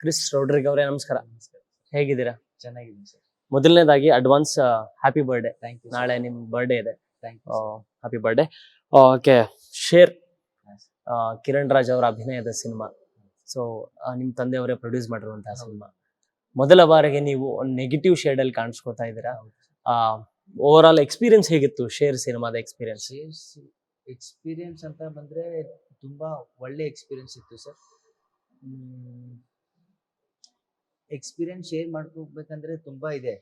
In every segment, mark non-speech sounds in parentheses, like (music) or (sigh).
Chris ರೌಡ್ರಿಗ್ ಅವರೇ ನಮಸ್ಕಾರ. ಹೇಗಿದ್ದೀರಾ? ಚೆನ್ನಾಗಿದ್ದೀನಿ ಸರ್. ಮೊದಲನೇದಾಗಿ advance happy birthday thank you ನಾಳೆ ನಿಮ್ಮ ಬರ್ಡೇ ಇದೆ. Thank you happy birthday okay Sher. Kiran Raj ಅವರ ಅಭಿನಯದ ಸಿನಿಮಾ. ಸೊ ನಿಮ್ಮ ತಂದೆಯವರೇ ಪ್ರೊಡ್ಯೂಸ್ ಮಾಡಿರುವಂತಹ. ಸಿನಿಮಾ. ಮೊದಲ ಬಾರಿಗೆ ನೀವು ಒಂದು ನೆಗೆಟಿವ್ ಶೇಡ್ ಅಲ್ಲಿ ಕಾಣಿಸ್ಕೊತಾ ಇದ್ದೀರಾ? ಓವರ್ ಆಲ್ ಎಕ್ಸ್ಪೀರಿಯನ್ಸ್ ಹೇಗಿತ್ತು ಶೇರ್ ಸಿನಿಮಾದ ಎಕ್ಸ್ಪೀರಿಯನ್ಸ್ ಎಕ್ಸ್ಪೀರಿಯನ್ಸ್ ಅಂತ ಬಂದ್ರೆ ತುಂಬಾ ಒಳ್ಳೆ ಎಕ್ಸ್ಪೀರಿಯನ್ಸ್ ಇತ್ತು ಸರ್ ಎಕ್ಸ್ಪೀರಿಯನ್ಸ್ ಶೇರ್ ಮಾಡ್ಕೋಬೇಕಂದ್ರೆ ತುಂಬಾ ಇದೆ.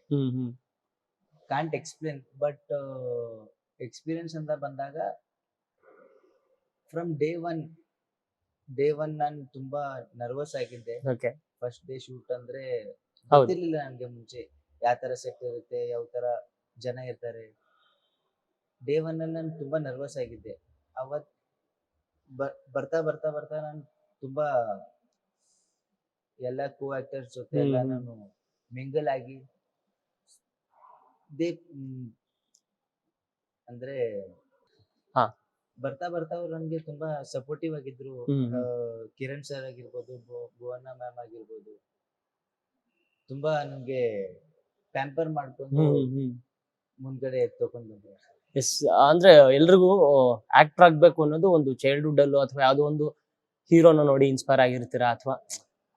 ಕಾಂಟ್ ಎಕ್ಸ್ಪ್ಲೇನ್ ಬಟ್ ಎಕ್ಸ್ಪೀರಿಯನ್ಸ್ ಅಂತ ಬಂದಾಗ from day one day one ನಾನು ತುಂಬಾ ನರ್ವಸ್ ಆಗಿದ್ದೆ. ಫಸ್ಟ್ ಡೇ ಶೂಟ್ ಅಂದ್ರೆ. ಗೊತ್ತಿರ್ಲಿಲ್ಲ ನನ್ಗೆ ಮುಂಚೆ ಯಾವ ತರ ಸೆಟ್ ಇರುತ್ತೆ ಯಾವ ತರ ಜನ ಇರ್ತಾರೆ. ಡೇ ಒನ್ ಅಲ್ಲಿ ನಾನು ತುಂಬಾ ನರ್ವಸ್ ಆಗಿದ್ದೆ. ಅವತ್ ಬರ್ತಾ ಬರ್ತಾ ಬರ್ತಾ ನಾನು ತುಂಬಾ ಎಲ್ಲ ಕೋ ಆಕ್ಟರ್ಸ್ ಜೊತೆ ಎಲ್ಲ ಹ್ಮ್. ನಾನು ಮಿಂಗಲ್ ಆಗಿ ದೇ ಮ್, ಅಂದ್ರೆ ಹಾ. ಬರ್ತಾ ಬರ್ತಾ ಅವ್ರು ನನಗೆ ತುಂಬಾ ಸಪೋರ್ಟಿವ್ ಆಗಿದ್ರು. ಹ್ಮ್ ಆ, ಕಿರಣ್ ಸರ್ ಆಗಿರ್ಬೋದು ಭು- ಭುವನ ಮ್ಯಾಮ್ ಆಗಿರ್ಬೋದು. ತುಂಬಾ ನನ್ಗೆ ಪ್ಯಾಂಪರ್ ಮಾಡ್ಕೊಂಡು ಹ್ಮ್ ಹ್ಮ್ ಮುಂದ್ಗಡೆ ತಗೊಂಡ್ ಬಂದ್ರು ಎಸ್ ಅಂದ್ರೆ ಎಲ್ರಿಗೂ ಆಕ್ಟರ್ ಆಗ್ಬೇಕು ಅನ್ನೋದು ಒಂದು ಚೈಲ್ಡ್ಹುಡ್ ಅಲ್ಲೂ ಅಥವಾ ಯಾವ್ದೋ ಒಂದು ಹೀರೋನ ನೋಡಿ ಇನ್ಸ್ಪೈರ್ ಆಗಿರ್ತೀರಾ ಅಥವಾ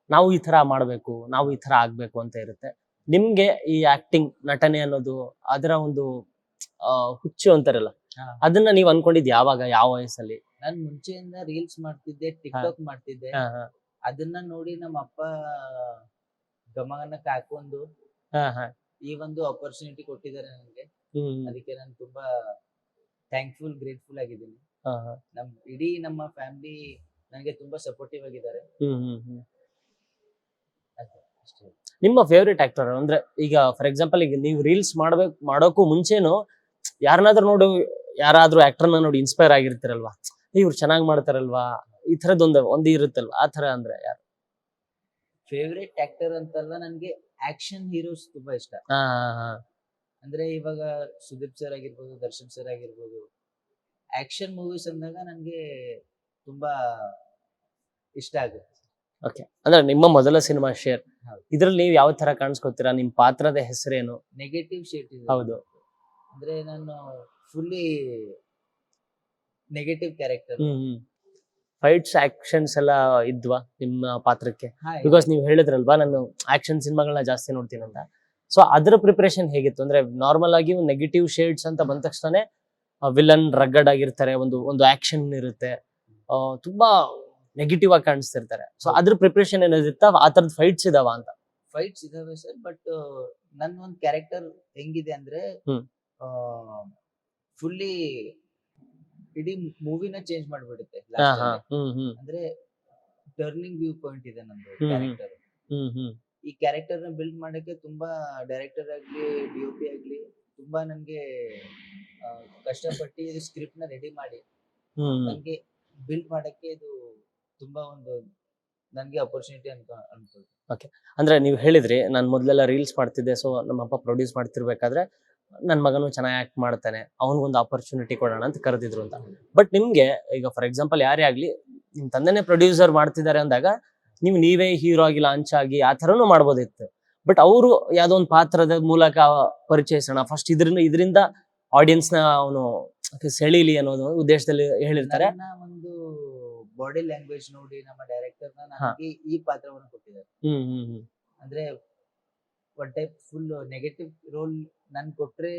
ನಾವು ಈ ತರ ಮಾಡ್ಬೇಕು ನಾವು ಈ ತರ ಆಗ್ಬೇಕು ಅಂತ ಇರುತ್ತೆ ನಿಮ್ಗೆ ಈ ಆಕ್ಟಿಂಗ್ ನಟನೆ ಅನ್ನೋದು ಅದರ ಒಂದು ಹುಚ್ಚು ಅಂತಾರಲ್ಲ. ಅದನ್ನ ನೀವ್ ಅನ್ಕೊಂಡಿದ್ ಯಾವಾಗ ಯಾವ ವಯಸ್ಸಲ್ಲಿ ನಾನ್ ಮುಂಚೆಯಿಂದ ರೀಲ್ಸ್ ಮಾಡ್ತಿದ್ದೆ ಟಿಕ್ ಟಾಕ್ ಮಾಡ್ತಿದ್ದೆ. ಅದನ್ನ ನೋಡಿ ನಮ್ಮ ಅಪ್ಪ ಗಮನಕ್ಕೆ ಹಾಕೊಂಡು. ಈ ಒಂದು ಅಪರ್ಚುನಿಟಿ ಕೊಟ್ಟಿದ್ದಾರೆ ನನಗೆ. ಅದಕ್ಕೆ ನಾನು ತುಂಬಾ ಥ್ಯಾಂಕ್ಫುಲ್ ಗ್ರೇಟ್ಫುಲ್ ಆಗಿದ್ದೀನಿ. ನಮ್ ಇಡೀ ನಮ್ಮ ಫ್ಯಾಮಿಲಿ ನನಗೆ ತುಂಬಾ ಸಪೋರ್ಟಿವ್ ಆಗಿದ್ದಾರೆ ಹ್ಮ್, ಹ್ಮ್, ಹ್ಮ್. ಅಷ್ಟೇ ಅಷ್ಟೇ ನಿಮ್ಮ ಫೇವ್ರೇಟ್ ಆಕ್ಟರ್ ಅಂದ್ರೆ ಈಗ ಫಾರ್ ಎಕ್ಸಾಂಪಲ್ ಈಗ ನೀವು ರೀಲ್ಸ್ ಮಾಡ್ಬೇಕು ಮಾಡೋಕ್ಕೂ ಮುಂಚೆನು ಯಾರನ್ನಾದ್ರೂ ನೋಡು ಯಾರಾದ್ರೂ ಆಕ್ಟರ್ನ ನೋಡಿ ಇನ್ಸ್ಪೈರ್ ಆಗಿರ್ತೀರಲ್ವಾ? ಇವ್ರು ಚೆನ್ನಾಗಿ ಮಾಡ್ತಾರಲ್ವಾ? ಈ ತರದೊಂದು ಒಂದು ಇರುತ್ತಲ್ವಾ? ಆ ತರ ಅಂದ್ರೆ ಯಾರು? ಫೇವ್ರೇಟ್ ಆಕ್ಟರ್ ಅಂತಲ್ಲ ನನಗೆ ಆಕ್ಷನ್ ಹೀರೋಸ್ ತುಂಬಾ ಇಷ್ಟ. ಹಾ ಹಾ ಅಂದ್ರೆ ಇವಾಗ ಸುದೀಪ್ ಸರ್ ಆಗಿರ್ಬೋದು ದರ್ಶನ್ ಸರ್ ಆಗಿರ್ಬೋದು ಆಕ್ಷನ್ ಮೂವೀಸ್ ಅಂದಾಗ ನನಗೆ ತುಂಬಾ ಇಷ್ಟ ಆಗುತ್ತೆ. ಓಕೆ ಅಂದ್ರೆ ನಿಮ್ಮ ಮೊದಲ ಸಿನಿಮಾ ಶೇರ್. ಇದ್ರಲ್ಲಿ ನೀವು ಯಾವ ತರ ಕಾಣಿಸ್ಕೊತೀರಾ? ನಿಮ್ ಪಾತ್ರದ ಹೆಸರೇನು? ನೆಗೆಟಿವ್ ಶೇಟ್ ಹೌದು. ಅಂದ್ರೆ ನಾನು fully negative character fights actions ಎಲ್ಲ ಇದ್ವಾ ನಿಮ್ಮ ಪಾತ್ರಕ್ಕೆ? ಬಿಕಾಸ್ ನೀವು ಹೇಳಿದ್ರಲ್ವಾ ನಾನು ಆಕ್ಷನ್ ಸಿನಿಮಾಗಳನ್ನ ಜಾಸ್ತಿ ನೋಡ್ತೀನಿ ಅಂತ. ಸೊ ಅದರ ಪ್ರಿಪರೇಷನ್ ಹೇಗಿತ್ತು? ಅಂದ್ರೆ ನಾರ್ಮಲ್ ಆಗಿ ಒಂದು ನೆಗೆಟಿವ್ ಶೇಡ್ಸ್ ಅಂತ ಬಂದ ತಕ್ಷಣ ವಿಲನ್ ರಗ್ಗಡ್ ಆಗಿರ್ತಾರೆ ಒಂದು ಒಂದು ಆಕ್ಷನ್ ಇರುತ್ತೆ. ತುಂಬಾ ನೆಗೆಟಿವ್ ಆಗಿ ಕಾಣಿಸ್ತಿರ್ತಾರೆ. ಸೊ ಅದ್ರ ಪ್ರಿಪರೇಷನ್ ಏನಿರುತ್ತ ಆ ತರದ ಫೈಟ್ಸ್ ಇದಾವ ಅಂತ. ಫೈಟ್ಸ್ ಇದಾವೆ ಸರ್ ಬಟ್ ನನ್ನ ಒಂದು ಕ್ಯಾರೆಕ್ಟರ್ ಹೆಂಗಿದೆ ಅಂದ್ರೆ. ಫುಲ್ಲಿ ಇಡೀ ಮೂವಿನ ಚೇಂಜ್ ಮಾಡ್ಬಿಡುತ್ತೆ ಅಂದ್ರೆ ಟರ್ನಿಂಗ್ ವ್ಯೂ ಪಾಯಿಂಟ್ ಇದೆ ನಂದು. ಕ್ಯಾರೆಕ್ಟರ್ ಈ ಕ್ಯಾರೆಕ್ಟರ್ನ ಬಿಲ್ಡ್ ಮಾಡಕ್ಕೆ ತುಂಬಾ ಡೈರೆಕ್ಟರ್ ಆಗ್ಲಿ ಡಿ ಒ ಪಿ ಆಗ್ಲಿ ತುಂಬಾ ನನ್ಗೆ ಕಷ್ಟಪಟ್ಟಿ ಸ್ಕ್ರಿಪ್ಟ್ನ ರೆಡಿ ಮಾಡಿ ನಂಗೆ ನನ್ಗೆ ಬಿಲ್ಡ್ ಮಾಡಕ್ಕೆ ಇದು ತುಂಬಾ ಒಂದು ನನ್ಗೆ ಅಪರ್ಚುನಿಟಿ ಅನ್ಸುತ್ತೆ ಅನ್ಕೊಳ್ತೀನಿ ಅಂದ್ರೆ ನೀವು ಹೇಳಿದ್ರಿ ನಾನು ಮೊದಲೆಲ್ಲ ರೀಲ್ಸ್ ಮಾಡ್ತಿದ್ದೆ ಸೊ ನಮ್ಮ ಅಪ್ಪ ಪ್ರೊಡ್ಯೂಸ್ ಮಾಡ್ತಿರ್ಬೇಕಾದ್ರೆ ನನ್ನ ಮಗನು ಚೆನ್ನಾಗಿ ಆಕ್ಟ್ ಮಾಡ್ತಾನೆ ಅವನಿಗೊಂದು ಆಪರ್ಚುನಿಟಿ ಕೊಡೋಣ ಅಂತ ಕರೆದಿದ್ರು ಅಂತ. ಬಟ್ ನಿಮ್ಗೆ ಈಗ ಫಾರ್ ಎಕ್ಸಾಂಪಲ್ ಯಾರೇ ಆಗ್ಲಿ ನಿಮ್ ತಂದೆನೇ ಪ್ರೊಡ್ಯೂಸರ್ ಮಾಡ್ತಿದ್ದಾರೆ ಅಂದಾಗ ನೀವು ನೀವೇ ಹೀರೋ ಆಗಿ ಲಾಂಚ್ ಆಗಿ ಆ ಥರನೂ ಮಾಡ್ಬೋದಿತ್ತು. ಬಟ್ ಅವರು ಯಾವುದೋ ಒಂದು ಪಾತ್ರದ ಮೂಲಕ ಪರಿಚಯಿಸೋಣ ಫಸ್ಟ್ ಇದ್ರಿಂದ ಇದರಿಂದ ಆಡಿಯನ್ಸ್ನ ಅವನು ಸೆಳೀಲಿ ಅನ್ನೋದು ಉದ್ದೇಶದಲ್ಲಿ ಹೇಳಿರ್ತಾರೆ. ಬಾಡಿ ಲ್ಯಾಂಗ್ವೇಜ್ ನೋಡಿ ನಮ್ಮ ಡೈರೆಕ್ಟರ್. ನನಗೆ ಈ ಪಾತ್ರವನ್ನು ಕೊಟ್ಟಿದ್ದಾರೆ. ಹ್ಮ್ ಹ್ಮ್ ಹ್ಮ್. ಅಂದ್ರೆ one type full negative role ನನ್ ಕೊಟ್ರೆ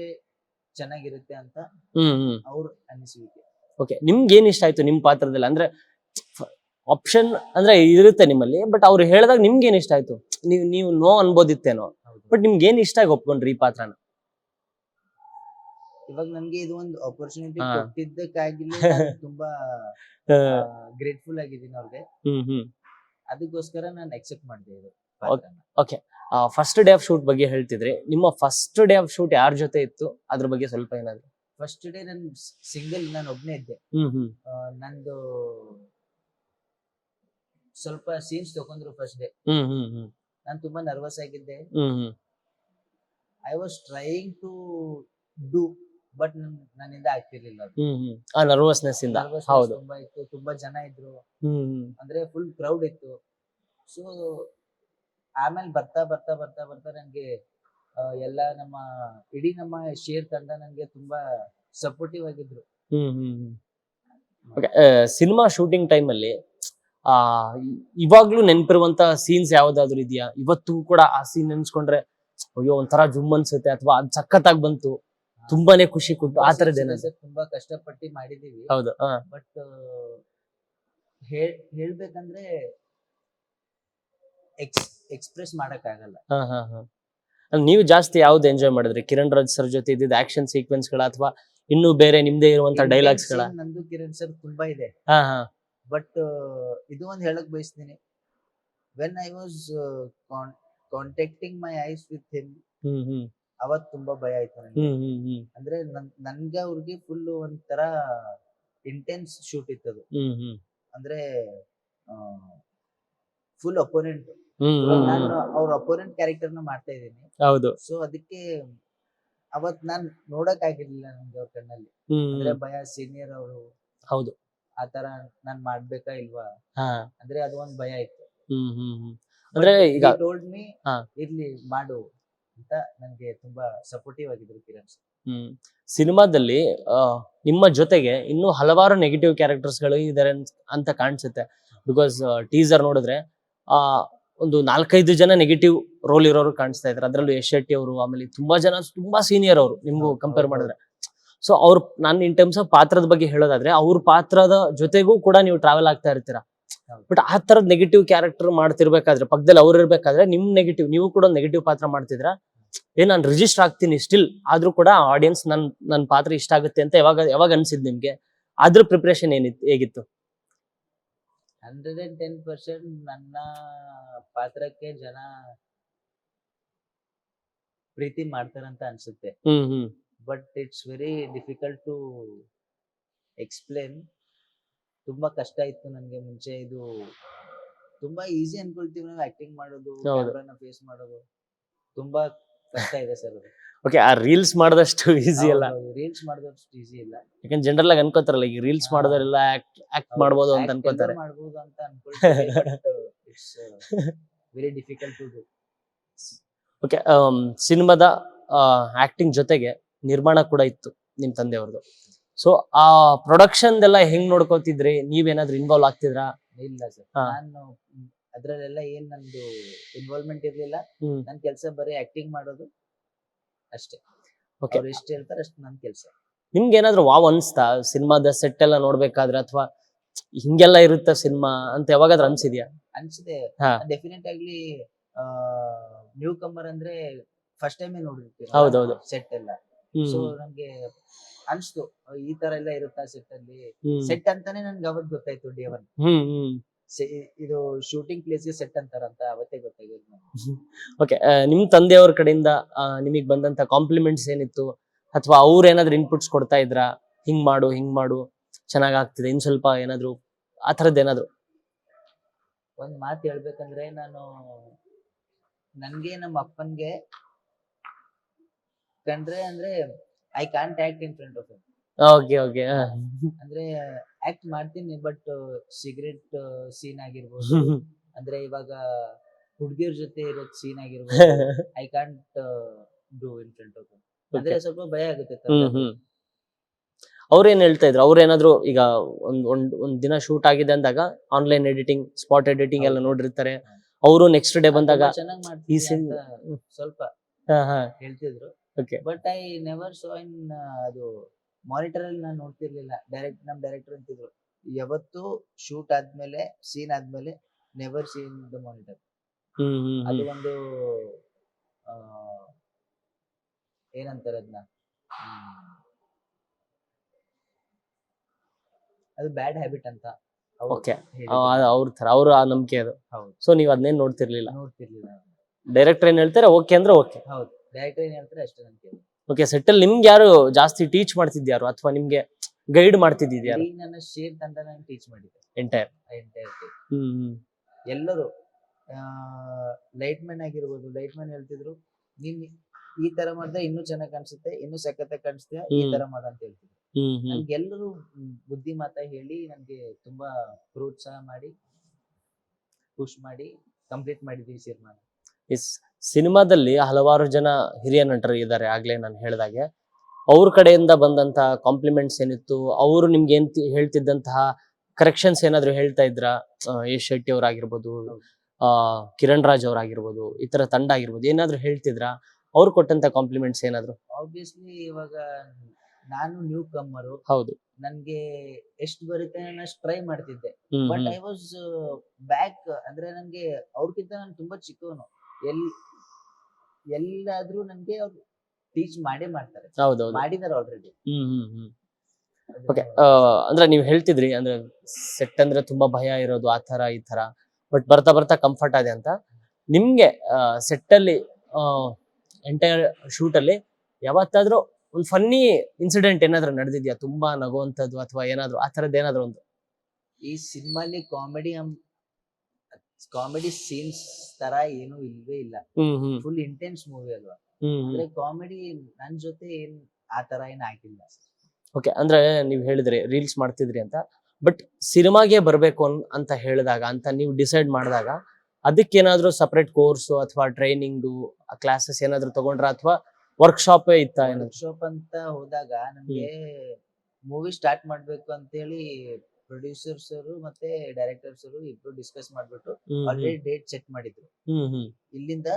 ಚೆನ್ನಾಗಿರುತ್ತೆ ಅಂತ ಹ್ಮ್ ಹ್ಮ್. ಅವ್ರ ಅನಿಸುವಿಕೆ ಓಕೆ ನಿಮ್ಗೆ ಏನ್ ಇಷ್ಟ ಆಯ್ತು ನಿಮ್ ಪಾತ್ರದಲ್ಲಿ? ಅಂದ್ರೆ ಆಪ್ಷನ್ ಅಂದ್ರೆ ಇರುತ್ತೆ ನಿಮ್ಮಲ್ಲಿ ಬಟ್ ಅವ್ರು ಹೇಳಿದಾಗ ನಿಮ್ಗೆ ಏನ್ ಇಷ್ಟ ಆಯ್ತು? ನೀವು ನೀವು ನೋ ಅನ್ಬೋದಿತ್ತೇನೋ? ಬಟ್ ನಿಮ್ಗೆ ಏನ್ ಇಷ್ಟ ಆಗಿ ಒಪ್ಕೊಂಡ್ರಿ ಈ ಪಾತ್ರನ? ಇವಾಗ ನನ್ಗೆ ಇದು ಒಂದು ಅಪರ್ಚುನಿಟಿ ಹಾ. ಕೊಟ್ಟಿದ್ದಕ್ಕಾಗಿಲ್ಲ (laughs) ತುಂಬಾ ಗ್ರೇಟ್ಫುಲ್ ಆಗಿದ್ದೀನಿ ಅವ್ರಿಗೆ. ಅದಕ್ಕೋಸ್ಕರ ನಾನು ಎಕ್ಸೆಪ್ಟ್ ಮಾಡಿದೆ ಇದು ಫಸ್ಟ್ ಡೇ ಆಫ್ ಶೂಟ್ ಬಗ್ಗೆ ಹೇಳ್ತಿದ್ರಿ ನಿಮ್ಮ ಫಸ್ಟ್ ಡೇ ಆಫ್ ಶೂಟ್ ಯಾರ ಜೊತೆ ಇತ್ತು? ಅದ್ರ ಬಗ್ಗೆ ಸ್ವಲ್ಪ ಏನಾದ್ರು. ಫಸ್ಟ್ ಡೇ ನನ್ ಸಿಂಗಲ್ ನಾನು ಒಬ್ನೇ ಇದ್ದೆ. ಹ್ಮ್ ಹ್ಮ್. ಆ, ನಂದು ಸ್ವಲ್ಪ ಸೀನ್ಸ್ ತಗೊಂಡ್ರು ಫಸ್ಟ್ ಡೇ ಹ್ಮ್ ಹ್ಮ್ ಹ್ಮ್. ನಾನು ತುಂಬಾ ನರ್ವಸ್ ಆಗಿದ್ದೆ. Hmm hmm. I was trying to do but ನನ್ನಿಂದ ಆಗ್ತಿರ್ಲಿಲ್ಲ ಅದು. ಹ್ಮ್ ಹ್ಮ್. ಆ ನರ್ವಸ್ನೆಸ್ ಇಂದ. Nervousness ಹೌದು. ತುಂಬಾ ಇತ್ತು ತುಂಬಾ ಜನ ಇದ್ರು. ಹ್ಮ್ ಹ್ಮ್. ಅಂದ್ರೆ ಫುಲ್ ಕ್ರೌಡ್ ಇತ್ತು. ಸೊ ಆಮೇಲೆ ಬರ್ತಾ ಬರ್ತಾ ಬರ್ತಾ ಬರ್ತಾ ನನಗೆ ಎಲ್ಲ ನಮ್ಮ ಇಡೀ ನಮ್ಮ ಶೇರ್ ತಂಡ ನಂಗೆ ತುಂಬಾ ಸಪೋರ್ಟಿವ್ ಆಗಿದ್ರು. Hmm hmm hmm. Cinema shooting time ಅಲ್ಲಿ ಆ ಇ- ಇವಾಗ್ಲೂ ನೆನಪಿರುವಂತ ಸೀನ್ಸ್ ಯಾವ್ದಾದ್ರು ಇದೆಯಾ? ಇವತ್ತು ಕೂಡ ಆ ಸೀನ್ ನೆನ್ಸ್ಕೊಂಡ್ರೆ ಅಯ್ಯೋ ಒಂಥರ ಜುಮ್ ಅನ್ಸುತ್ತೆ ಅಥವಾ ಅದ್ ಸಖತ್ತಾಗಿ ಬಂತು. ತುಂಬಾನೇ ಖುಷಿ ಕೊಟ್ಟು ಆ ತರದ ಏನಾದ್ರು? ತುಂಬಾ ಕಷ್ಟಪಟ್ಟು ಮಾಡಿದೀವಿ ಹೌದು. ಹಾ. ಬಟ್ ಹೇಳ್ ಹೇಳ್ಬೇಕಂದ್ರೆ ಎಕ್ಸ್ ಎಕ್ಸ್ಪ್ರೆಸ್ ಮಾಡಕ್ ಆಗಲ್ಲ ಹಾ ಹಾ. ಹಾ ನೀವು ಜಾಸ್ತಿ ಯಾವ್ದು ಎಂಜಾಯ್ ಮಾಡಿದ್ರಿ? ಕಿರಣ್ ರಾಜ್ ಸರ್ ಜೊತೆ ಇದ್ದಿದ್ದ ಆಕ್ಷನ್ ಸೀಕ್ವೆನ್ಸ್ಗಳ ಅಥವಾ ಇನ್ನು ಬೇರೆ ನಿಮ್ದೇ ಇರುವಂತ ಡೈಲಾಗ್ಸ್ಗಳ? ನಂದು ಕಿರಣ್ ಸರ್ ತುಂಬಾ ಇದೆ. ಹಾ ಹಾ. ಬಟ್ ಇದು ಒಂದ್ ಹೇಳಕ್ ಬಯಸ್ತೀನಿ. When I was contacting my eyes with him hmm hmm. ಅವತ್ ತುಂಬಾ ಭಯ ಆಯ್ತು ನನಗೆ ಹ್ಮ್ ಹ್ಮ್ ಹ್ಮ್. ಅಂದ್ರೆ ನನ್- ನನ್ಗೆ ಅವ್ರಿಗೆ ಫುಲ್ ಒಂಥರ ಇಂಟೆನ್ಸ್ ಶೂಟ್ ಇತ್ತದು. ಅದು ಹ್ಮ್. ಅಂದ್ರೆ ಫುಲ್ ಅಪೋನೆಂಟ್ ಹ್ಮ್ ಹ್ಮ್ ನಾನು ಹ್ಮ್. ಅವ್ರ ಅಪೋನೆಂಟ್ ಕ್ಯಾರೆಕ್ಟರ್ನ ಮಾಡ್ತಾ ಇದ್ದೀನಿ. ಹೌದು. ಸೊ ಅದಕ್ಕೆ ಅವತ್ ನಾನ್ ನೋಡಕ್ ಆಗಿರ್ಲಿಲ್ಲ ನನ್ಗೆ ಅವ್ರ ಕಣ್ಣಲ್ಲಿ. ಹ್ಮ್ ಅಂದ್ರೆ ಭಯ ಸೀನಿಯರ್ ಅವರು ಹೌದು. ಆತರ ನಾನ್ ಮಾಡ್ಬೇಕಾ ಇಲ್ವಾ? ಹಾ. ಅಂದ್ರೆ ಅದು ಒಂದ್ ಭಯ ಇತ್ತು. ಹ್ಮ್ ಹ್ಮ್ ಹ್ಮ್. ಅಂದ್ರೆ ಈಗ ಟೋಲ್ಡ್ ಮೀ ಹಾ. ಇರ್ಲಿ ಮಾಡು. ಅಂತ ನನ್ಗೆ ತುಂಬಾ ಸಪೋರ್ಟಿವ್ ಆಗಿದ್ರು ಕಿರಣ್ ಸರ್. ಹ್ಮ್. ಸಿನಿಮಾದಲ್ಲಿ ನಿಮ್ಮ ಜೊತೆಗೆ ಇನ್ನು ಹಲವಾರು ನೆಗೆಟಿವ್ ಕ್ಯಾರೆಕ್ಟರ್ಸ್ಗಳು ಇದಾರೆ ಅಂತ ಕಾಣಿಸುತ್ತೆ. ಬಿಕಾಸ್ ಟೀಸರ್ ನೋಡಿದ್ರೆ ಆ ಒಂದು ನಾಲ್ಕೈದು ಜನ ನೆಗೆಟಿವ್ ರೋಲ್ ಇರೋರು ಕಾಣಿಸ್ತಾ ಇದ್ದಾರೆ ಅದರಲ್ಲೂ ಯಶ್ ಶೆಟ್ಟಿ ಅವರು ಆಮೇಲೆ ತುಂಬಾ ಜನ ತುಂಬಾ ಸೀನಿಯರ್ ಅವರು ನಿಮ್ಗೂ ಕಂಪೇರ್ ಮಾಡಿದ್ರೆ. ಸೊ ಅವ್ರ ನಾನು ಇನ್ ಟರ್ಮ್ಸ್ ಆಫ್ ಪಾತ್ರದ ಬಗ್ಗೆ ಹೇಳೋದಾದ್ರೆ ಅವ್ರ ಪಾತ್ರದ ಜೊತೆಗೂ ಕೂಡ ನೀವು ಟ್ರಾವೆಲ್ ಆಗ್ತಾ ಇರ್ತೀರಾ. ಬಟ್ ಆ ತರದ ನೆಗೆಟಿವ್ ಕ್ಯಾರೆಕ್ಟರ್ ಮಾಡ್ತಿರ್ಬೇಕಾದ್ರೆ ಪಕ್ಕದಲ್ಲಿ ಅವ್ರು ಇರ್ಬೇಕಾದ್ರೆ ನಿಮ್ ನೆಗೆಟಿವ್ ನೀವು ಕೂಡ ನೆಗೆಟಿವ್ ಪಾತ್ರ ಮಾಡ್ತಿದ್ರ ಏ ನಾನು ರಿಜಿಸ್ಟರ್ ಆಗ್ತೀನಿ ಸ್ಟಿಲ್ ಆದ್ರೂ ಕೂಡ ಆಡಿಯನ್ಸ್ ನನ್ ನನ್ನ ಪಾತ್ರ ಇಷ್ಟ ಆಗುತ್ತೆ ಅಂತ ಯಾವಾಗ ಯಾವಾಗ ಅನ್ಸಿದ್ ನಿಮ್ಗೆ? ಅದ್ರ ಪ್ರಿಪ್ರೇಷನ್ ಏನಿತ್ತು ಹೇಗಿತ್ತು? ಹಂಡ್ರೆಡ್ ಅಂಡ್ ಟೆನ್ ಪರ್ಸೆಂಟ್ ನನ್ನ ಪಾತ್ರಕ್ಕೆ ಜನ ಪ್ರೀತಿ ಮಾಡ್ತಾರಂತ ಅನ್ಸುತ್ತೆ. Hmm hmm. But it's very difficult to explain ತುಂಬಾ ಕಷ್ಟ ಇತ್ತು ನನಗೆ ಮುಂಚೆ ಇದು ತುಂಬಾ ಈಸಿ ಅನ್ಕೊಳ್ತೀವಿ ನಾವು ಆಕ್ಟಿಂಗ್ ಮಾಡೋದು ಹೌದು. ಕ್ಯಾಮ್ರಾನ ಫೇಸ್ ಮಾಡೋದು. ತುಂಬಾ ಕಷ್ಟ ಇದೆ ಸರ್ ಓಕೆ ಆ ರೀಲ್ಸ್ ಮಾಡಿದಷ್ಟು ಈಸಿ ಅಲ್ಲ. ರೀಲ್ಸ್ ಮಾಡಿದಷ್ಟು ಈಸಿ ಇಲ್ಲ. ಯಾಕಂದ್ರೆ ಜನರಲ್ ಆಗಿ ಅನ್ಕೋತಾರಲ್ಲ ಈಗ ರೀಲ್ಸ್ ಹಾ. ಆಕ್ಟ್ ಆಕ್ಟ್ ಮಾಡ್ಬೋದು ಅಂತ ಅನ್ಕೋತಾರೆ. ಮಾಡ್ಬೋದು ಅಂತ ಅನ್ಕೊಳ್ತೀವಿ it's very difficult to do okay ಸಿನಿಮಾದ ಆಕ್ಟಿಂಗ್ ಜೊತೆಗೆ ನಿರ್ಮಾಣ ಕೂಡ ಇತ್ತು ನಿಮ್ ತಂದೆಯವ್ರದ್ದು. ಸೊ ಆ ಪ್ರೊಡಕ್ಷನ್ ಎಲ್ಲ ಹೆಂಗ್ ನೋಡ್ಕೋತಿದ್ರಿ? ನೀವೇನಾದ್ರೂ ಇನ್ವಾಲ್ವ್ ಆಗ್ತಿದ್ರಾ? ಇಲ್ಲ ಸರ್. ನಾನು ಅದ್ರಲ್ಲೆಲ್ಲ ಏನ್ ನಂದು ಇನ್ವಾಲ್ವ್ಮೆಂಟ್ ಇರ್ಲಿಲ್ಲ. ಹ್ಮ್. ನನ್ ಕೆಲಸ ಬರೀ ಆಕ್ಟಿಂಗ್ ಮಾಡೋದು ಅಷ್ಟೇ. ಓಕೆ ಅವ್ರು ಎಷ್ಟು ಹೇಳ್ತಾರೆ ಅಷ್ಟು ನನ್ ಕೆಲಸ. ನಿಮ್ಗೆ ಏನಾದ್ರು ವಾವ್ ಅನ್ಸ್ತಾ? ಸಿನಿಮಾದ ಸೆಟ್ ಎಲ್ಲ ನೋಡ್ಬೇಕಾದ್ರೆ ಅಥವಾ ಹಿಂಗೆಲ್ಲ ಇರುತ್ತ ಸಿನಿಮಾ ಅಂತ ಯಾವಾಗಾದ್ರೂ ಅನ್ಸಿದ್ಯಾ? ಅನ್ಸಿದೆ. ಹಾ. ಡೆಫಿನೆಟ್ ಆಗ್ಲಿ ನ್ಯೂ ಕಮರ್ ಅಂದ್ರೆ ಫಸ್ಟ್ ಟೈಮ್ ನೋಡಿರ್ತೀವಿ ಹೌದೌದು. ಸೆಟ್ ಎಲ್ಲ. ಸೊ ನಂಗೆ ಅನ್ಸ್ತು ಈ ತರ ಎಲ್ಲ ಇರುತ್ತಾ ಸೆಟ್ ಅಲ್ಲಿ? ಹ್ಮ್. ಸೆಟ್ ಅಂತಾನೆ ನನ್ಗೆ ಅವತ್ ಗೊತ್ತಾಯ್ತು ಡೇ ಒನ್ ಹ್ಮ್ ಹ್ಮ್. ಇದು ಶೂಟಿಂಗ್ ಪ್ಲೇಸ್ ಸೆಟ್ ಅಂತಾರಂತ ಅವತ್ತೇ ಗೊತ್ತಾಗಿದ್ದು ಓಕೆ ನಿಮ್ ತಂದೆಯವ್ರ ಕಡೆಯಿಂದ ನಿಮಗೆ ಬಂದಂತ ಕಾಂಪ್ಲಿಮೆಂಟ್ಸ್ ಏನಿತ್ತು? ಅಥವಾ ಅವ್ರ ಏನಾದ್ರು ಇನ್ಪುಟ್ಸ್ ಕೊಡ್ತಾ ಇದ್ರ? ಹಿಂಗ್ ಮಾಡು ಹಿಂಗ್ ಮಾಡು ಚೆನ್ನಾಗ್ ಆಗ್ತಿದೆ ಇನ್ ಸ್ವಲ್ಪ ಏನಾದ್ರು ಆ ಥರದ್ದು ಏನಾದ್ರು? ಒಂದ್ ಮಾತು ಹೇಳ್ಬೇಕಂದ್ರೆ ನಾನು ನನ್ಗೆ ನಮ್ಮ ಅಪ್ಪನ್ಗೆ ಕಂಡ್ರೆ ಅಂದ್ರೆ I can't act in front of okay okay ಅಂದ್ರೆ ಆಕ್ಟ್ ಮಾಡ್ತೀನಿ ಬಟ್ ಸಿಗರೆಟ್ ಸೀನ್ ಆಗಿರ್ಬೋದು. (laughs) ಅಂದ್ರೆ ಇವಾಗ ಹುಡುಗಿಯರ ಜೊತೆ ಇರೋ ಸೀನ್ ಆಗಿರ್ಬೋದು. I can't do in front of ಅಂದ್ರೆ ಸ್ವಲ್ಪ ಭಯ ಆಗುತ್ತೆ. ಅವ್ರೇನ್ ಹೇಳ್ತಾ ಇದ್ರು? ಅವ್ರೇನಾದ್ರು ಈಗ ಒಂದ್ ಒಂದ್ ಒಂದ್ ದಿನ ಶೂಟ್ ಆಗಿದೆ ಅಂದಾಗ ಆನ್ಲೈನ್ ಎಡಿಟಿಂಗ್ ಸ್ಪಾಟ್ ಎಡಿಟಿಂಗ್ ಎಲ್ಲ ನೋಡಿರ್ತಾರೆ. ಅವರು ನೆಕ್ಸ್ಟ್ ಡೇ ಬಂದಾಗ ಈ ಸೀನ್ ಸ್ವಲ್ಪ ಹಾ ಹಾ. ಹೇಳ್ತಿದ್ರು. Okay but I never so in ಅದು ಮಾನಿಟರ್ ಅಲ್ಲಿ ನಾನು ನೋಡ್ತಿರ್ಲಿಲ್ಲ. ಡೈರೆಕ್ಟ್ ನಮ್ ಡೈರೆಕ್ಟರ್ ಅಂತಿದ್ರು. ಯಾವತ್ತು ಶೂಟ್ ಆದ್ಮೇಲೆ ಸೀನ್ ಆದ್ಮೇಲೆ ನೆವರ್ ಸೀನ್ ದ ಮಾನಿಟರ್ ಅದು ಒಂದು ಆ, ಏನಂತಾರೆ ಅದನ್ನ ಅದು ಬ್ಯಾಡ್ ಹ್ಯಾಬಿಟ್ ಅಂತ ಓಕೆ. ಅವ್ರ ತರ ಅವ್ರ ಆ ನಂಬಿಕೆ ಅದು. ಹೌದು. ಸೊ ನೀವು ಅದನ್ನೇನು ನೋಡ್ತಿರ್ಲಿಲ್ಲ? ನೋಡ್ತಿರ್ಲಿಲ್ಲ. ಡೈರೆಕ್ಟರ್ ಏನ್ ಹೇಳ್ತಾರೆ ಓಕೆ ಅಂದ್ರೆ ಓಕೆ ಹೌದು. ಡೈರೆಕ್ಟರ್ ಏನ್ ಹೇಳ್ತಾರೆ ಅಷ್ಟೇ ನಂಬಿಕೆ ಓಕೆ ಸೆಟ್ಟಲ್ ನಿಮ್ಗೆ ಯಾರು ಜಾಸ್ತಿ ಟೀಚ್ ಮಾಡ್ತಿದ್ಯಾರು ಅಥವಾ ನಿಮ್ಗೆ ಗೈಡ್ ಮಾಡ್ತಿದ್ಯಾರು ಇಡೀ ನನ್ನ ಶೇರ್ ತಂಡ ನಾನು ಟೀಚ್ ಮಾಡಿದ್ದೆ. ಎಂಟೈರ್ ಎಂಟೈರ್ ಹ್ಮ್ ಎಲ್ಲರೂ ಲೈಟ್ ಮ್ಯಾನ್ ಆಗಿರ್ಬೋದು ಲೈಟ್ ಮ್ಯಾನ್ ಹೇಳ್ತಿದ್ರು ನೀನ್ ಈ ತರ ಮಾಡಿದ್ರೆ ಇನ್ನೂ ಚೆನ್ನಾಗಿ ಕಾಣಿಸುತ್ತೆ ಇನ್ನೂ ಸಕ್ಕತ್ತೆ ಕಾಣಿಸುತ್ತೆ ಈ ತರ ಮಾಡ ಅಂತ ಹೇಳ್ತಿದ್ರು. ನನ್ಗೆ ಎಲ್ಲರೂ ಬುದ್ಧಿ ಮಾತ ಹೇಳಿ ನನ್ಗೆ ತುಂಬಾ ಪ್ರೋತ್ಸಾಹ ಮಾಡಿ ಖುಷ್ ಮಾಡಿ ಕಂಪ್ಲೀಟ್ ಮಾಡಿದ್ವಿ ಸಿನಿಮಾ ಇಸ್ ಸಿನಿಮಾದಲ್ಲಿ ಹಲವಾರು ಜನ ಹಿರಿಯ ನಟರು ಇದ್ದಾರೆ ಆಗ್ಲೇ ನಾನು ಹೇಳಿದಾಗೆ. ಅವ್ರ ಕಡೆಯಿಂದ ಬಂದಂತ ಕಾಂಪ್ಲಿಮೆಂಟ್ಸ್ ಏನಿತ್ತು ಅವರು ನಿಮ್ಗೆ ಏನ್ ಹೇಳ್ತಿದ್ದಂತಹ ಕರೆಕ್ಷನ್ಸ್ ಏನಾದ್ರು ಹೇಳ್ತಾ ಇದ್ರ? ಯಶ್ ಶೆಟ್ಟಿ ಅವರಾಗಿರ್ಬೋದು ಆ ಕಿರಣ್ ರಾಜ್ ಅವರಾಗಿರ್ಬೋದು ಈ ತರ ತಂಡ ಆಗಿರ್ಬೋದು ಏನಾದ್ರು ಹೇಳ್ತಿದ್ರ? ಅವ್ರು ಕೊಟ್ಟಂತ ಕಾಂಪ್ಲಿಮೆಂಟ್ಸ್ ಏನಾದ್ರು? ಆಬ್ವಿಯಸ್ಲಿ ಇವಾಗ ನಾನು ನ್ಯೂ ಕಮ್ಮರು ಹೌದು. ನನ್ಗೆ ಎಷ್ಟು ಬರುತ್ತೆ ನಾನು ಅಷ್ಟು ಟ್ರೈ ಮಾಡ್ತಿದ್ದೆ ಬಟ್ ಐ ವಾಸ್ ಬ್ಯಾಕ್ ಅಂದ್ರೆ ನಂಗೆ ಅವ್ರಕ್ಕಿಂತ ನಾನು ತುಂಬಾ ಚಿಕ್ಕವನು. ಎಲ್ ಎಲ್ಲಾದ್ರೂ ನನ್ಗೆ ಅವ್ರು ಟೀಚ್ ಮಾಡೇ ಮಾಡ್ತಾರೆ. ಹೌದೌದು. ಮಾಡಿದಾರೆ ಆಲ್ರೆಡಿ ಹ್ಮ್ ಹ್ಮ್ ಹ್ಮ್. ಓಕೆ ಅಂದ್ರೆ ನೀವು ಹೇಳ್ತಿದ್ರಿ ಅಂದ್ರೆ ಸೆಟ್ ಅಂದ್ರೆ ತುಂಬಾ ಭಯ ಇರೋದು ಆ ತರ ಈ ತರ ಬಟ್ ಬರ್ತಾ ಬರ್ತಾ ಕಂಫರ್ಟ್ ಆದೆ ಅಂತ. ನಿಮ್ಗೆ ಸೆಟ್ ಅಲ್ಲಿ ಎಂಟೈರ್ ಶೂಟ್ ಅಲ್ಲಿ ಯಾವತ್ತಾದ್ರೂ ಒಂದು ಫನ್ನಿ ಇನ್ಸಿಡೆಂಟ್ ಏನಾದ್ರೂ ನಡೆದಿದ್ಯಾ? ತುಂಬಾ ನಗುವಂತದ್ದು ಅಥವಾ ಏನಾದ್ರು ಆ ತರದ್ ಏನಾದ್ರು ಒಂದು? ಈ ಸಿನಿಮಾಲಿ ಕಾಮಿಡಿ ಕಾಮಿಡಿ ಸೀನ್ಸ್ ತರ ಏನು ಇಲ್ವೇ ಇಲ್ಲ. ಫುಲ್ ಇಂಟೆನ್ಸ್ ಮೂವಿ ಅಲ್ವಾ? ಅಂದ್ರೆ ಕಾಮಿಡಿ ನನ್ ಜೊತೆ ಏನ್ ಆ ತರ ಏನ್ ಆಗಿಲ್ಲ ಓಕೆ ಅಂದ್ರೆ ನೀವು ಹೇಳಿದ್ರಿ ರೀಲ್ಸ್ ಮಾಡ್ತಿದ್ರಿ ಅಂತ. ಬಟ್ ಸಿನಿಮಾಗೆ ಬರ್ಬೇಕು ಅನ್- ಅಂತ ಹೇಳಿದಾಗ ಅಂತ ನೀವು ಡಿಸೈಡ್ ಮಾಡಿದಾಗ ಅದಕ್ಕೇನಾದ್ರೂ ಸಪರೇಟ್ ಕೋರ್ಸ್ ಅಥವಾ ಟ್ರೈನಿಂಗ್ ಕ್ಲಾಸಸ್ ಏನಾದ್ರೂ ತಗೊಂಡ್ರ ಅಥವಾ ವರ್ಕ್ಶಾಪ್ ಇತ್ತ ಏನಾದ್ರು? ವರ್ಕ್ಶಾಪ್ ಅಂತ ಹೋದಾಗ ನಮ್ಗೆ ಮೂವಿ ಸ್ಟಾರ್ಟ್ ಮಾಡ್ಬೇಕು ಅಂತೇಳಿ ಪ್ರೊಡ್ಯೂಸರ್ಸ್ ಅವರು ಮತ್ತೆ ಡೈರೆಕ್ಟರ್ಸ್ ಅವರು ಇಬ್ರು ಡಿಸ್ಕಸ್ ಮಾಡ್ಬಿಟ್ಟು ಆಲ್ರೆಡಿ ಡೇಟ್ ಸೆಟ್ ಮಾಡಿದ್ರು. ಇಲ್ಲಿಂದ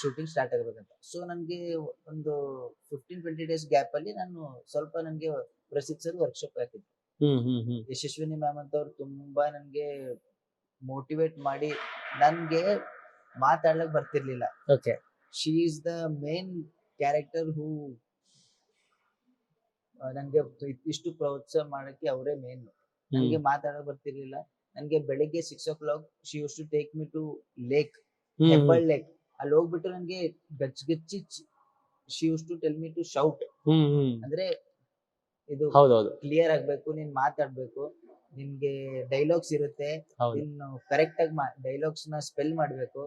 ಶೂಟಿಂಗ್ ಸ್ಟಾರ್ಟ್ ಆಗಬೇಕಂತ. ಸೊ ನನ್ಗೆ ಒಂದು ಫಿಫ್ಟೀನ್ ಟ್ವೆಂಟಿ ಡೇಸ್ ಗ್ಯಾಪ್ ಅಲ್ಲಿ ನಾನು ಸ್ವಲ್ಪ ನನ್ಗೆ ಪ್ರಸಿದ್ಧ ಸರ್ ವರ್ಕ್ಶಾಪ್ ಹಾಕಿದ್ರು ಯಶಸ್ವಿನಿ ಮ್ಯಾಮ್ ಅಂತ ಅವ್ರು ತುಂಬಾ ನನ್ಗೆ ಮೋಟಿವೇಟ್ ಮಾಡಿ ನನ್ಗೆ ಮಾತಾಡ್ಲಕ್ ಬರ್ತಿರ್ಲಿಲ್ಲ. Okay she is the main character who ನನ್ಗೆ ಇಷ್ಟು ಪ್ರೋತ್ಸಾಹ ಮಾಡಕ್ಕೆ ಅವರೇ ಮೇನ್ ನನ್ಗೆ ಮಾತಾಡೋ ಬರ್ತಿರ್ಲಿಲ್ಲ. ನನ್ಗೆ ಬೆಳಿಗ್ಗೆ six o'clock she used to take me to lake Hebbal lake ಅಲ್ಲಿ ಹೋಗ್ಬಿಟ್ಟು ನನ್ಗೆ ಗಚ್ ಗಚ್ಚಿ she used to tell me to shout ಅಂದ್ರೆ ಇದು ಹೌದೌದು. ಕ್ಲಿಯರ್ ಆಗ್ಬೇಕು ನೀನ್ ಮಾತಾಡ್ಬೇಕು ನಿನ್ಗೆ ಡೈಲಾಗ್ಸ್ ಇರುತ್ತೆ ನೀನು ಕರೆಕ್ಟ್ ಆಗಿ ಡೈಲಾಗ್ಸ್ನ ಸ್ಪೆಲ್ ಮಾಡ್ಬೇಕು.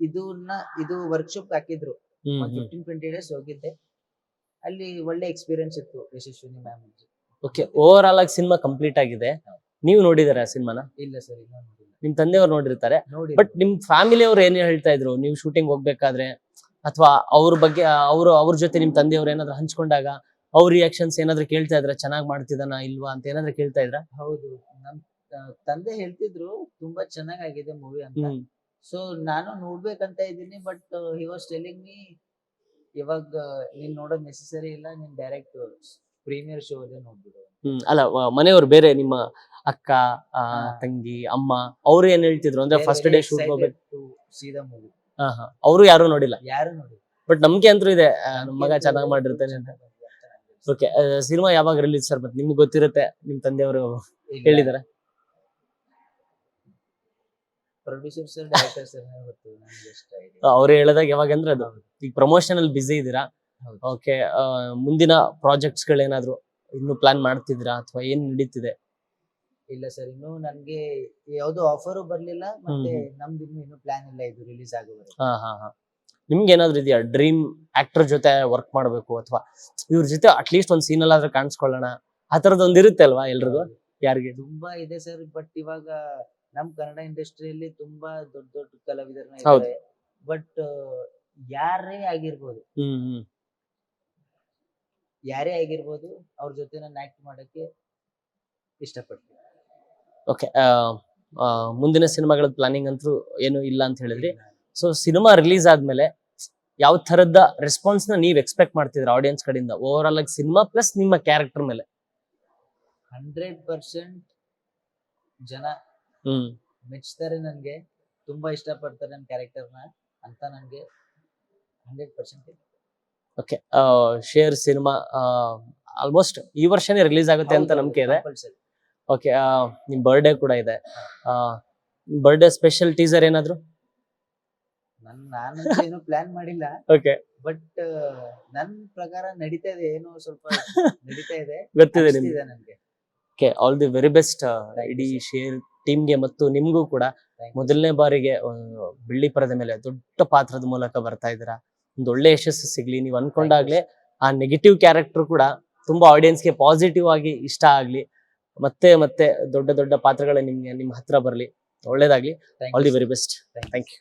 ಇದನ್ನ ಇದು ವರ್ಕ್ಶಾಪ್ ಹಾಕಿದ್ರು. ಫಿಫ್ಟೀನ್ ಟ್ವೆಂಟಿ ಡೇಸ್ ಹೋಗಿದ್ದೆ. ಅಲ್ಲಿ ಒಳ್ಳೆ ಎಕ್ಸ್ಪೀರಿಯನ್ಸ್ ಇತ್ತು Yashaswini ma'am okay over all ಆಗಿ ಸಿನಿಮಾ ಕಂಪ್ಲೀಟ್ ಆಗಿದೆ. ನೀವು ನೋಡಿದಾರೆ ಆ ಸಿನಿಮಾನ ಇಲ್ಲ ಸರ್ ನಿಮ್ ತಂದೆಯವ್ರು ನೋಡಿರ್ತಾರೆ. ನೋಡಿ ಬಟ್ ನಿಮ್ ಫ್ಯಾಮಿಲಿ ಅವ್ರು ಏನ್ ಹೇಳ್ತಾ ಇದ್ರು? ನೀವು ಶೂಟಿಂಗ್ ಹೋಗ್ಬೇಕಾದ್ರೆ ಅಥವಾ ಅವ್ರ ಬಗ್ಗೆ ಅವರು ಅವ್ರ ಜೊತೆ ನಿಮ್ ತಂದೆಯವ್ರು ಏನಾದ್ರು ಹಂಚ್ಕೊಂಡಾಗ ಅವ್ರ ರಿಯಾಕ್ಷನ್ಸ್ ಏನಾದ್ರು ಕೇಳ್ತಾ ಇದ್ರ? ಚೆನ್ನಾಗಿ ಮಾಡ್ತಿದಾನ ಇಲ್ವಾ ಅಂತ ಏನಾದ್ರು ಕೇಳ್ತಾ ಇದ್ರ? ಹೌದು. ನಮ್ ತಂದೆ ಹೇಳ್ತಿದ್ರು ತುಂಬಾ ಚೆನ್ನಾಗಾಗಿದೆ ಮೂವಿ ಅಂತ. ಸೊ ನಾನು ನೋಡ್ಬೇಕಂತ ಇದ್ದೀನಿ but he was telling me ಇವಾಗ ನೀನ್ ನೋಡೋದ್ ನೆಸೆಸರಿ ಇಲ್ಲ ನೀನ್ ಡೈರೆಕ್ಟ್ ಪ್ರೀಮಿಯರ್ ಶೋ ಅಲ್ಲೇ ಹ್ಮ್ ಅಲ್ಲ ಮನೆಯವರು ಮನೆಯವ್ರು ಬೇರೆ ನಿಮ್ಮ ಅಕ್ಕ ಆ, ತಂಗಿ ಅಮ್ಮ ಅವ್ರು ಏನ್ ಹೇಳ್ತಿದ್ರು? ಅಂದ್ರೆ ಫಸ್ಟ್ ಡೇ ಶೂಟ್ ಹೋಗ್ಬೇಕು. ಸೀದಾ ಮೂವಿ ಹಾ ಹಾ. ಅವರು ಯಾರು ನೋಡಿಲ್ಲ? ಯಾರು ನೋಡಿ ಬಟ್ ನಮ್ಗೆ ಅಂತೂ ಇದೆ ಆ, ನಮ್ಮ ಮಗ ಚೆನ್ನಾಗಿ ಮಾಡಿರ್ತಾನೆ ಅಂತ. ಓಕೆ ಸಿನಿಮಾ ಯಾವಾಗ ರಿಲೀಸ್ ಸರ್ ಮತ್ತೆ ನಿಮ್ಗೆ ಗೊತ್ತಿರುತ್ತೆ? ನಿಮ್ ತಂದೆಯವರು ಹೇಳಿದಾರೆ. ಪ್ರೊಡ್ಯೂಸರ್ ಸರ್ ಡೈರೆಕ್ಟರ್ ಸರ್ ಗೊತ್ತು ನನ್ಗೆ ಇಷ್ಟ ಇದೆ. ಅವ್ರು ಹೇಳಿದಾಗ ಯಾವಾಗ ಅಂದ್ರೆ ಅದು ಈಗ ಪ್ರಮೋಷನ್ ಅಲ್ಲಿ ಬಿಸಿ ಇದ್ದೀರಾ. ಓಕೆ ಮುಂದಿನ ಪ್ರಾಜೆಕ್ಟ್ಸ್ ಗಳೇನಾದ್ರು ಇನ್ನು ಪ್ಲಾನ್ ಮಾಡ್ತಿದ್ದೀರಾ ಅಥವಾ ಏನ್ ನಡೀತಿದೆ? ಇಲ್ಲ ಸರ್ ಇನ್ನು ನನ್ಗೆ ಯಾವ್ದು ಆಫರು ಬರ್ಲಿಲ್ಲ ಮತ್ತೆ ನಮ್ದು ಇನ್ನು ಇನ್ನು ಪ್ಲಾನ್ ಇಲ್ಲ ಇದು ರಿಲೀಸ್ ಆಗೋವರೆಗೆ. ಹಾ ಹಾ ಹಾ. ನಿಮ್ಗೆ ಏನಾದ್ರು ಇದೆಯಾ? ಡ್ರೀಮ್ ಆಕ್ಟರ್ ಜೊತೆ ವರ್ಕ್ ಮಾಡ್ಬೇಕು ಅಥವಾ ಇವ್ರ ಜೊತೆ ಅಟ್ಲೀಸ್ಟ್ ಒಂದ್ ಸೀನ್ ಅಲ್ಲಾದ್ರೂ ಕಾಣಿಸ್ಕೊಳ್ಳೋಣ? ಆ ತರದ್ ಒಂದ್ ಇರುತ್ತೆ ಅಲ್ವಾ ಎಲ್ರಿಗೂ? ಯಾರಿಗೆ? ತುಂಬಾ ಇದೆ ಸರ್ ಬಟ್ ಇವಾಗ ನಮ್ ಕನ್ನಡ ಇಂಡಸ್ಟ್ರಿಯಲ್ಲಿ ತುಂಬಾ ದೊಡ್ಡ ದೊಡ್ಡ ಕಲಾವಿದರ ಹೌದು. ಇದ್ದಾರೆ ಬಟ್ ಯಾರೇ ಆಗಿರ್ಬೋದು ಹ್ಮ್ ಹ್ಮ್. ಯಾರೇ ಆಗಿರ್ಬೋದು ಅವ್ರ ಜೊತೆ ನಾನು ಆಕ್ಟ್ ಮಾಡೋಕ್ಕೆ ಇಷ್ಟಪಡ್ತೀನಿ. ಓಕೆ ಮುಂದಿನ ಸಿನಿಮಾಗಳ ಪ್ಲಾನಿಂಗ್ ಅಂತೂ ಏನು ಇಲ್ಲ ಅಂತ ಹೇಳಿದ್ರಿ. ಸೊ ಸಿನಿಮಾ ರಿಲೀಸ್ ಆದ್ಮೇಲೆ ಯಾವ ಥರದ ರೆಸ್ಪಾನ್ಸ್ನ ನೀವ್ ಎಕ್ಸ್ಪೆಕ್ಟ್ ಮಾಡ್ತಿದ್ರ ಆಡಿಯನ್ಸ್ ಕಡೆಯಿಂದ? ಓವರ್ ಆಲ್ ಆಗಿ ಸಿನಿಮಾ ಪ್ಲಸ್ ನಿಮ್ಮ ಕ್ಯಾರೆಕ್ಟರ್ ಮೇಲೆ? ಹಂಡ್ರೆಡ್ ಪರ್ಸೆಂಟ್ ಜನ ಹ್ಮ್. ಮೆಚ್ತಾರೆ ನನಗೆ ತುಂಬಾ ಇಷ್ಟಪಡ್ತಾರೆ ನನ್ನ ಕ್ಯಾರೆಕ್ಟರ್ನ ಅಂತ ನನಗೆ hundred percent okay Sher cinema almost ಈ ವರ್ಷನೇ ರಿಲೀಸ್ ಆಗುತ್ತೆ ಅಂತ ನಂಬಿಕೆ ಇದೆ. ಓಕೆ ನಿಮ್ ಬರ್ಡೇ ಕೂಡ ಇದೆ. ಬರ್ಡೇ ಸ್ಪೆಷಲ್ ಟೀಸರ್ ಏನಾದ್ರು? ನಾನು ಏನು ಪ್ಲಾನ್ ಮಾಡಿಲ್ಲ. ಓಕೆ ಬಟ್ ನನ್ ಪ್ರಕಾರ ನಡೀತಾ ಇದೆ ಏನೋ ಸ್ವಲ್ಪ (laughs) ನಡೀತಾ ಇದೆ. ಗೊತ್ತಿದೆ ನಿಮ್ಗೆ. Okay all the very best ಇಡೀ. ಶೇರ್ ಟೀಮ್ಗೆ ಮತ್ತು ನಿಮ್ಗೂ ಕೂಡ ಮೊದಲನೇ ಬಾರಿಗೆ ಬೆಳ್ಳಿ ಪರದ ಮೇಲೆ ದೊಡ್ಡ ಪಾತ್ರದ ಮೂಲಕ ಬರ್ತಾ ಇದ್ದೀರಾ. ಒಂದು ಒಳ್ಳೆ ಯಶಸ್ಸು ಸಿಗ್ಲಿ. ನೀವು ಅನ್ಕೊಂಡಾಗ್ಲೇ ಆ ನೆಗೆಟಿವ್ ಕ್ಯಾರೆಕ್ಟರ್ ಕೂಡ ತುಂಬಾ ಆಡಿಯನ್ಸ್ಗೆ ಪಾಸಿಟಿವ್ ಆಗಿ ಇಷ್ಟ ಆಗ್ಲಿ. ಮತ್ತೆ ಮತ್ತೆ ದೊಡ್ಡ ದೊಡ್ಡ ಪಾತ್ರಗಳ ನಿಮ್ಗೆ ನಿಮ್ಮ ಹತ್ರ ಬರ್ಲಿ. ಒಳ್ಳೇದಾಗ್ಲಿ. All the very best thank you